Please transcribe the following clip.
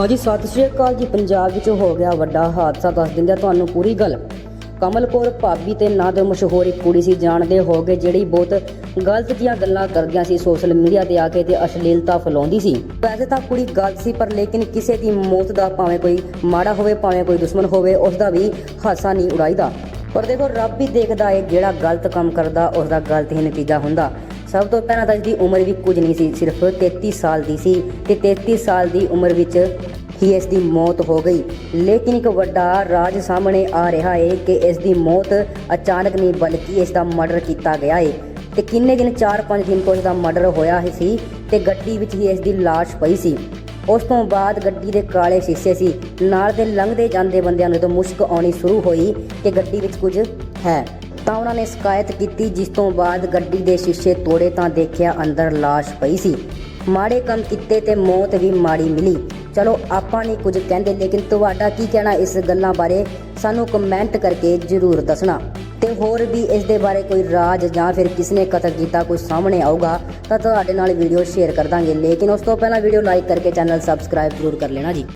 ਹਾਂਜੀ, ਸਤਿ ਸ਼੍ਰੀ ਅਕਾਲ ਜੀ। ਪੰਜਾਬ ਵਿੱਚ ਹੋ ਗਿਆ ਵੱਡਾ ਹਾਦਸਾ, ਦੱਸ ਦਿੰਦੇ ਤੁਹਾਨੂੰ ਪੂਰੀ ਗੱਲ। ਕਮਲ ਕੌਰ ਭਾਬੀ ਤੇ ਨਾਂ ਦੇ ਮਸ਼ਹੂਰ ਇੱਕ ਕੁੜੀ ਸੀ, ਜਾਣਦੇ ਹੋਗੇ ਜਿਹੜੀ ਬਹੁਤ ਗਲਤ ਜੀਆਂ ਗੱਲਾਂ ਕਰਦੀਆਂ ਸੀ ਸੋਸ਼ਲ ਮੀਡੀਆ ਤੇ ਆ ਕੇ ਤੇ ਅਸ਼ਲੀਲਤਾ ਫੈਲਾਉਂਦੀ ਸੀ। ਵੈਸੇ ਤਾਂ ਕੁੜੀ ਗਲਤ ਸੀ, ਪਰ ਲੇਕਿਨ ਕਿਸੇ ਦੀ ਮੌਤ ਦਾ ਭਾਵੇਂ ਕੋਈ ਮਾੜਾ ਹੋਵੇ, ਭਾਵੇਂ ਕੋਈ ਦੁਸ਼ਮਣ ਹੋਵੇ, ਉਸ ਦਾ ਵੀ ਹਾਸਾ ਨਹੀਂ ਉਡਾਈਦਾ। ਪਰ ਦੇਖੋ, ਰੱਬ ਵੀ ਦੇਖਦਾ ਹੈ ਜਿਹੜਾ ਗਲਤ ਕੰਮ ਕਰਦਾ, ਉਸ ਦਾ ਗਲਤ ਹੀ ਨਤੀਜਾ ਹੁੰਦਾ। ਸਭ ਤੋਂ ਪਹਿਲਾਂ ਤਾਂ ਇਸਦੀ ਉਮਰ ਵੀ ਕੁਝ ਨਹੀਂ ਸੀ, ਸਿਰਫ 33 ਸਾਲ ਦੀ ਸੀ ਤੇ 33 ਸਾਲ ਦੀ ਉਮਰ ਵਿੱਚ ਹੀ ਇਸ ਦੀ ਮੌਤ ਹੋ ਗਈ। ਲੇਕਿਨ ਇੱਕ ਵੱਡਾ ਰਾਜ ਸਾਹਮਣੇ ਆ ਰਿਹਾ ਹੈ ਕਿ ਇਸ ਦੀ ਮੌਤ ਅਚਾਨਕ ਨਹੀਂ, ਬਲਕਿ ਇਸ ਦਾ ਮਰਡਰ ਕੀਤਾ ਗਿਆ ਹੈ ਤੇ ਕਿੰਨੇ ਦਿਨ 4-5 ਦਿਨ ਤੋਂ ਇਸ ਦਾ ਮਰਡਰ ਹੋਇਆ ਹੀ ਸੀ ਤੇ ਗੱਡੀ ਵਿੱਚ ਹੀ ਇਸ ਦੀ ਲਾਸ਼ ਪਈ ਸੀ। ਉਸ ਤੋਂ ਬਾਅਦ ਗੱਡੀ ਦੇ ਕਾਲੇ ਸ਼ੀਸ਼ੇ ਸੀ। ਨਾਲ ਦੇ ਲੰਘਦੇ ਜਾਂਦੇ ਬੰਦਿਆਂ ਨੂੰ ਜਦੋਂ ਮੁਸ਼ਕ ਆਉਣੀ ਸ਼ੁਰੂ ਹੋਈ ਕਿ ਗੱਡੀ ਵਿੱਚ ਕੁਝ ਹੈ। ਤਾਂ ਉਹਨਾਂ ਨੇ ਸ਼ਿਕਾਇਤ ਕੀਤੀ, ਜਿਸ ਤੋਂ ਬਾਅਦ ਗੱਡੀ ਦੇ ਸ਼ੀਸ਼ੇ ਤੋੜੇ ਤਾਂ ਦੇਖਿਆ ਅੰਦਰ ਲਾਸ਼ ਪਈ ਸੀ। ਮਾੜੇ ਕੰਮ ਕੀਤੇ ਤੇ ਮੌਤ ਵੀ ਮਾੜੀ ਮਿਲੀ। ਚਲੋ, ਆਪਾਂ ਨਹੀਂ ਕੁਝ ਕਹਿੰਦੇ, ਲੇਕਿਨ ਤੁਹਾਡਾ ਕੀ ਕਹਿਣਾ ਇਸ ਗੱਲਾਂ ਬਾਰੇ? ਸਾਨੂੰ ਕਮੈਂਟ ਕਰਕੇ ਜਰੂਰ ਦੱਸਣਾ। ਤੇ ਹੋਰ ਵੀ ਇਸ ਦੇ ਬਾਰੇ ਕੋਈ ਰਾਜ ਜਾਂ ਫਿਰ ਕਿਸ ਨੇ ਕਤਲ ਕੀਤਾ, ਕੋਈ ਸਾਹਮਣੇ ਆਊਗਾ, ਤਾਂ ਤੁਹਾਡੇ ਨਾਲ ਵੀਡੀਓ ਸ਼ੇਅਰ ਕਰ ਦਾਂਗੇ। ਲੇਕਿਨ ਉਸ ਤੋਂ ਪਹਿਲਾਂ ਵੀਡੀਓ ਲਾਈਕ ਕਰਕੇ ਚੈਨਲ ਸਬਸਕ੍ਰਾਈਬ ਜ਼ਰੂਰ ਕਰ ਲੈਣਾ ਜੀ।